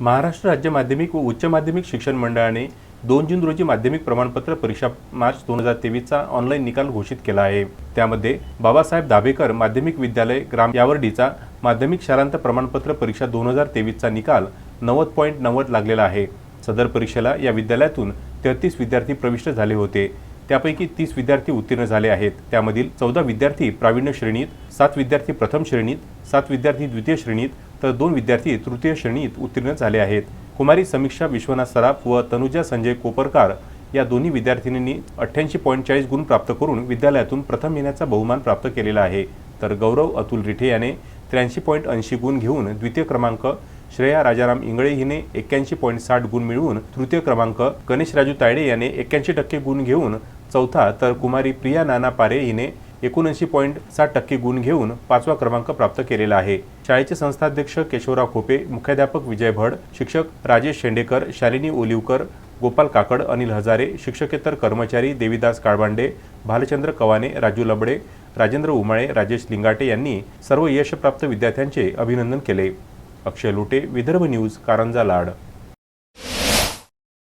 महाराष्ट्र राज्य माध्यमिक व उच्च माध्यमिक शिक्षण मंडळाने दोन जून रोजी माध्यमिक प्रमाणपत्र परीक्षा मार्च दोन हजार तेवीसचा ऑनलाईन निकाल घोषित केला आहे. त्यामध्ये बाबासाहेब दाभेकर माध्यमिक विद्यालय ग्राम यावर्डीचा माध्यमिक शालांत प्रमाणपत्र परीक्षा दोन हजार तेवीसचा निकाल नव्वद पॉईंट नव्वद लागलेला आहे. सदर परीक्षेला या विद्यालयातून तेहतीस विद्यार्थी प्रविष्ट झाले होते. त्यापैकी तीस विद्यार्थी उत्तीर्ण झाले आहेत. त्यामधील चौदा विद्यार्थी प्रावीण्य श्रेणीत सात विद्यार्थी प्रथम श्रेणीत सात विद्यार्थी द्वितीय श्रेणीत तर दोन विद्यार्थी तृतीय श्रेणीत उत्तीर्ण झाले आहेत. कुमारी समीक्षा विश्वनाथ सराफ व तनुजा संजय कोपरकार या दोन्ही विद्यार्थिनींनी अठ्ठ्याऐंशी पॉईंट चाळीस गुण प्राप्त करून विद्यालयातून प्रथम येण्याचा बहुमान प्राप्त केलेला आहे. तर गौरव अतुल रिठे याने त्र्याऐंशी पॉईंट ऐंशी गुण घेऊन द्वितीय क्रमांक श्रेया राजाराम इंगळे हिने एक्क्याऐंशी पॉईंट साठ गुण मिळवून तृतीय क्रमांक गणेश राजू तायडे याने एक्क्याऐंशी टक्के गुण घेऊन चौथा तर कुमारी प्रिया नाना पारे हिने एकोणऐंशी पॉईंट सात टक्के गुण घेऊन पाचवा क्रमांक प्राप्त केलेला आहे. शाळेचे संस्थाध्यक्ष केशवराव खोपे मुख्याध्यापक विजय भड शिक्षक राजेश शेंडेकर शालिनी ओलिवकर गोपाल काकड अनिल हजारे शिक्षकेतर कर्मचारी देवीदास काळबांडे भालचंद्र कवाने राजू लबडे राजेंद्र उमाळे राजेश लिंगाटे यांनी सर्व यशप्राप्त विद्यार्थ्यांचे अभिनंदन केले. अक्षय लोटे विदर्भ न्यूज कारंजा लाड.